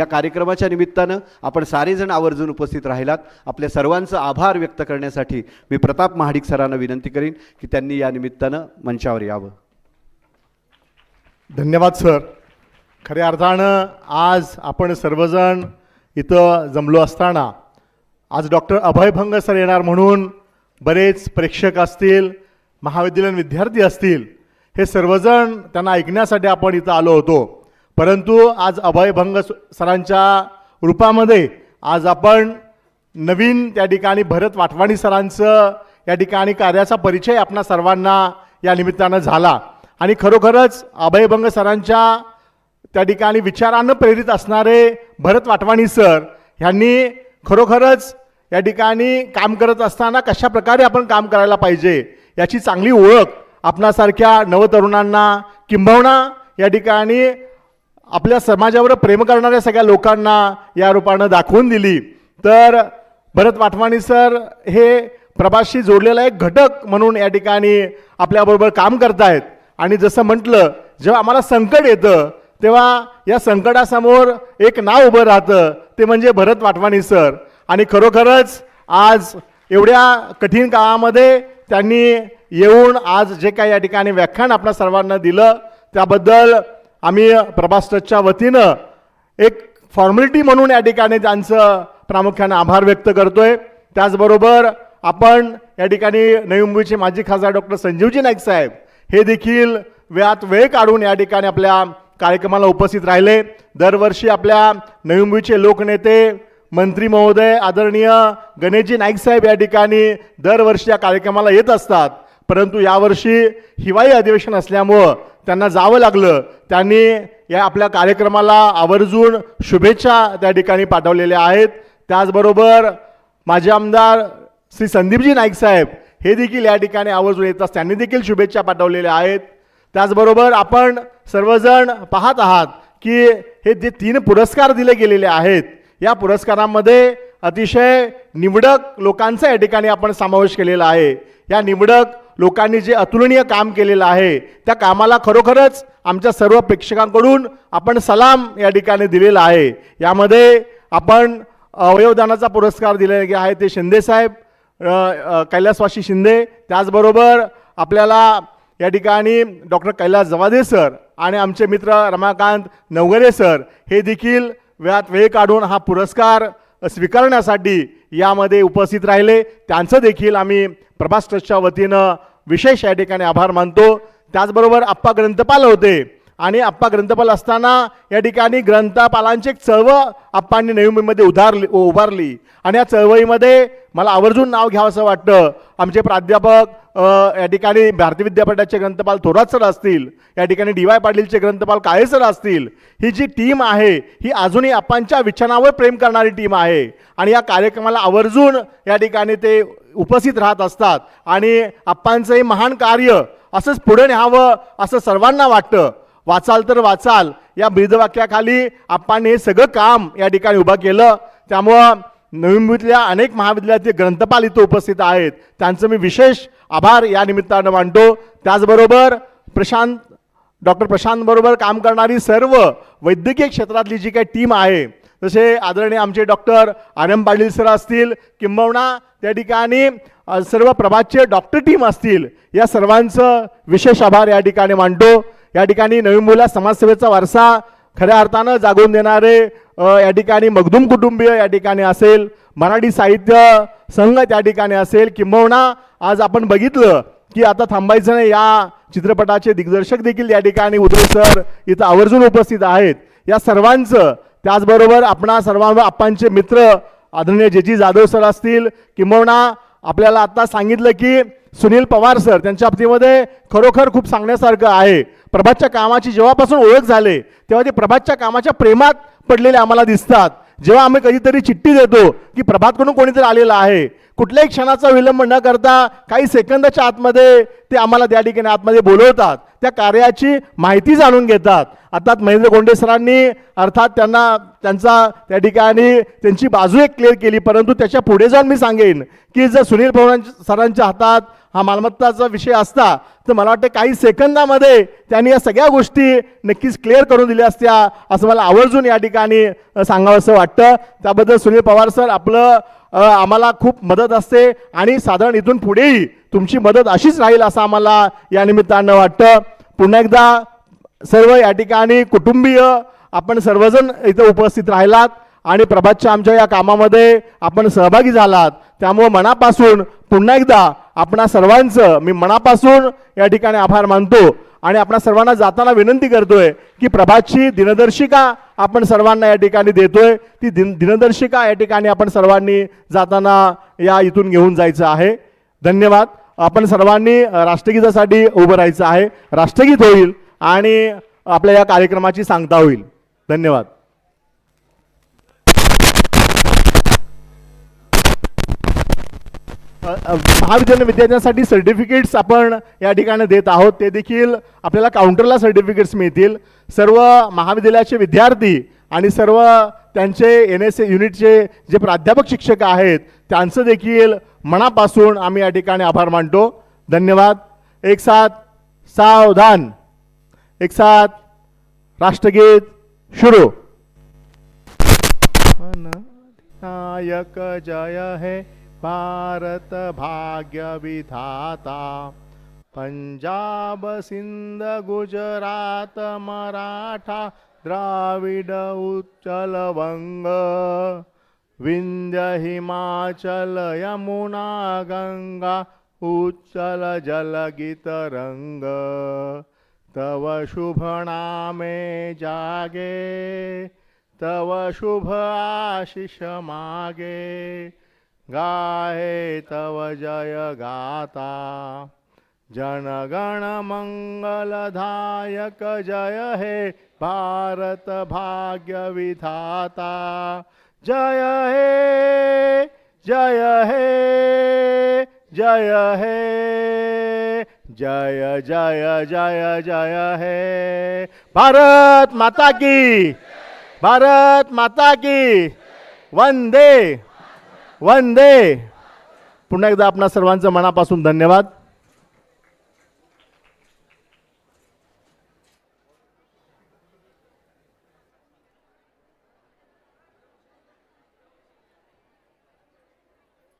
या कार्यक्रमाच्या निमित्तानं आपण सारेजण आवर्जून उपस्थित राहिलात. आपल्या सर्वांचं आभार व्यक्त करण्यासाठी मी प्रताप महाडिक सरांना विनंती करीन की त्यांनी या निमित्तानं मंचावर यावं. धन्यवाद सर. खऱ्या अर्थानं आज आपण सर्वजण इथं जमलो असताना आज डॉक्टर अभयभंग सर येणार म्हणून बरेच प्रेक्षक असतील महाविद्यालयीन विद्यार्थी असतील हे सर्वजण त्यांना ऐकण्यासाठी आपण इथं आलो होतो. परंतु आज अभयभंग स- सरांच्या रूपामध्ये आज आपण नवीन त्या ठिकाणी भरत वाटवाणी सरांचं या ठिकाणी कार्याचा परिचय आपणा सर्वांना या निमित्तानं झाला. आणि खरोखरच अभयभंग सरांच्या त्या ठिकाणी विचारानं प्रेरित असणारे भरत वाटवाणी सर ह्यांनी खरोखरच या ठिकाणी काम करत असताना कशा प्रकारे आपण काम करायला पाहिजे याची चांगली ओळख आपणासारख्या नवतरुणांना किंबहुना या ठिकाणी आपल्या समाजावर प्रेम करणाऱ्या सगळ्या लोकांना या रूपानं दाखवून दिली. तर भरत वाटवाणी सर हे प्रभासशी जोडलेला एक घटक म्हणून या ठिकाणी आपल्याबरोबर काम करतायत. आणि जसं म्हटलं जेव्हा आम्हाला संकट येतं तेव्हा या संकटासमोर एक नाव उभं राहतं ते म्हणजे भरत वाटवाणी सर. आणि खरोखरच आज एवढ्या कठीण काळामध्ये त्यांनी येऊन आज जे काही या ठिकाणी व्याख्यान आपल्या सर्वांना दिलं त्याबद्दल आम्ही प्रभास ट्रस्टच्या वतीनं एक फॉर्मॅलिटी म्हणून या ठिकाणी त्यांचं प्रामुख्याने आभार व्यक्त करतो आहे त्याचबरोबर आपण या ठिकाणी नवी मुंबईचे माजी खासदार डॉक्टर संजीवजी नाईक साहेब हे देखील वेळात वेळ काढून या ठिकाणी आपल्या कार्यक्रमाला उपस्थित राहिले. दरवर्षी आपल्या नवी मुंबईचे लोकनेते मंत्री महोदय आदरणीय गणेशजी नाईक साहेब या ठिकाणी दरवर्षी या कार्यक्रमाला येत असतात. परंतु यावर्षी हिवाळी अधिवेशन असल्यामुळं त्यांना जावं लागलं त्यांनी या आपल्या कार्यक्रमाला आवर्जून शुभेच्छा त्या ठिकाणी पाठवलेल्या आहेत. त्याचबरोबर माझे आमदार श्री संदीपजी नाईक साहेब हे देखील या ठिकाणी आवर्जून येतात त्यांनी देखील शुभेच्छा पाठवलेल्या आहेत. त्याचबरोबर आपण सर्वजण पाहत आहात की हे जे तीन पुरस्कार दिले गेलेले आहेत या पुरस्कारांमध्ये अतिशय निवडक लोकांचा या ठिकाणी आपण समावेश केलेला आहे. या निवडक लोकांनी जे अतुलनीय काम केलेलं आहे त्या कामाला खरोखरच आमच्या सर्व प्रेक्षकांकडून आपण सलाम या ठिकाणी दिलेला आहे. यामध्ये आपण अवयवदानाचा पुरस्कार दिलेला गे- आहे ते शिंदेसाहेब कैलासवासी शिंदे त्याचबरोबर आपल्याला या ठिकाणी डॉक्टर कैलास जवादे सर आणि आमचे मित्र रमाकांत नवगरे सर हे देखील वेळात वेळ काढून हा पुरस्कार स्वीकारण्यासाठी यामध्ये उपस्थित राहिले. त्यांचं देखील आम्ही प्रभास ट्रस्टच्या वतीनं विशेष या ठिकाणी आभार मानतो. त्याचबरोबर आप्पा ग्रंथपाल होते. आणि आप्पा ग्रंथपाल असताना या ठिकाणी ग्रंथपालांची एक चळवळ आप्पांनी नवी मुंबईमध्ये उधारली उभारली. आणि या चळवळीमध्ये मला आवर्जून नाव घ्यावं असं वाटतं. आमचे प्राध्यापक या ठिकाणी भारतीय विद्यापीठाचे ग्रंथपाल थोरात सर असतील या ठिकाणी डी वाय पाटीलचे ग्रंथपाल काळे सर असतील ही जी टीम आहे ही अजूनही आप्पांच्या विचारावर प्रेम करणारी टीम आहे. आणि या कार्यक्रमाला आवर्जून या ठिकाणी ते उपस्थित राहत असतात. आणि आप्पांचं हे महान कार्य असंच पुढे न्यावं असं सर्वांना वाटतं. वाचाल तर वाचाल. या ब्रीदवाक्याखाली आपण हे सगळं काम या ठिकाणी उभं केलं. त्यामुळं नवी मुंबईतल्या अनेक महाविद्यालयातील ग्रंथपाल इथं उपस्थित आहेत. त्यांचं मी विशेष आभार या निमित्तानं मानतो. त्याचबरोबर प्रशांत डॉक्टर प्रशांतबरोबर काम करणारी सर्व वैद्यकीय क्षेत्रातली जी काही टीम आहे जसे आदरणीय आमचे डॉक्टर आनंद पाटील सर असतील किंबहुना त्या ठिकाणी सर्व प्रभातचे डॉक्टर टीम असतील या सर्वांचं विशेष आभार या ठिकाणी मानतो. या ठिकाणी नवी मुला समाजसेवेचा वारसा खऱ्या अर्थानं जागून देणारे या ठिकाणी मगदूम कुटुंबीय या ठिकाणी असेल मराठी साहित्य संघ त्या ठिकाणी असेल किंबहुना आज आपण बघितलं की आता थांबायचं नाही या चित्रपटाचे दिग्दर्शक देखील या ठिकाणी उदय सर इथं आवर्जून उपस्थित आहेत. या सर्वांचं त्याचबरोबर आपणा सर्वांवर आपणचे मित्र आदरणीय जे जी जाधव सर असतील किंबहुना आपल्याला आता सांगितलं की सुनील पवार सर त्यांच्या बाबतीमध्ये खरोखर खूप सांगण्यासारखं आहे. प्रभातच्या कामाची जेव्हापासून ओळख झाले तेव्हा ते प्रभातच्या कामाच्या प्रेमात पडलेले आम्हाला दिसतात. जेव्हा आम्ही कधीतरी चिठ्ठी देतो की प्रभातकडून कोणीतरी आलेलं आहे. कुठल्याही क्षणाचा विलंब न करता काही सेकंदाच्या आतमध्ये ते आम्हाला त्या ठिकाणी आतमध्ये बोलवतात. त्या कार्याची माहिती जाणून घेतात. अर्थात महेंद्र गोंडे सरांनी अर्थात त्यांना त्यांचा त्या ठिकाणी त्यांची बाजू एक क्लिअर केली. परंतु त्याच्या पुढे जाऊन मी सांगेन की जर सुनील पवारांच्या सरांच्या हातात हा मालमत्ताचा विषय असता तर मला वाटतं काही सेकंदामध्ये त्यांनी या सगळ्या गोष्टी नक्कीच क्लिअर करून दिल्या असत्या असं मला आवर्जून या ठिकाणी सांगावं सांगावंसं वाटतं. त्याबद्दल सुनील पवार सर आपलं आम्हाला खूप मदत असते आणि साधारण इथून पुढेही तुमची मदत अशीच राहील असं आम्हाला या निमित्तानं वाटतं. पुन्हा एकदा सर्व या ठिकाणी कुटुंबीय आपण सर्वजण इथं उपस्थित राहिलात आणि प्रभातच्या आमच्या या कामामध्ये आपण सहभागी झालात. त्यामुळं मनापासून पुन्हा एकदा आपणा सर्वांचं मी मनापासून या ठिकाणी आभार मानतो आणि आपणा सर्वांना जाताना विनंती करतोय की प्रभातची दिनदर्शिका आपण सर्वांना या ठिकाणी देतोय. ती दिन दिनदर्शिका या ठिकाणी आपण सर्वांनी जाताना या इथून घेऊन जायचं आहे. धन्यवाद. आपण सर्वांनी राष्ट्रगीतासाठी उभं राहायचं आहे. राष्ट्रगीत होईल. आणि आपल्या या कार्यक्रमाची सांगता होईल. धन्यवाद. महाविद्यालय विद्यार्थ्यांसाठी सर्टिफिकेट्स आपण या ठिकाणी देत आहोत. ते देखील आपल्याला काउंटरला सर्टिफिकेट्स मिळतील. सर्व महाविद्यालयाचे विद्यार्थी आणि सर्व त्यांचे एन एस ए युनिटचे जे प्राध्यापक शिक्षक आहेत त्यांचं देखील मनापासून आम्ही या ठिकाणी आभार मानतो. धन्यवाद. एक साथ सावधान. एक साथ राष्ट्रगीत शुरू. नायक जय है भारत भाग्य विधाता। पंजाब सिंध गुजरात मराठा द्राविड उच्चल वंग। विंध्य हिमाचल यमुना गंगा उच्चल जलगित रंग। तव शुभ नामे जागे तव शुभ आशिष मागे। गाहे तव जय गाता जनगण मंगलधायक जय हे भारत भाग्य विधाता। जय हे जय हे जय हे। जय जय जय जय हे. भारत माता की भारत माता की. वंदे वंदे. पुन्हा एकदा आपणा सर्वांचं मनापासून धन्यवाद.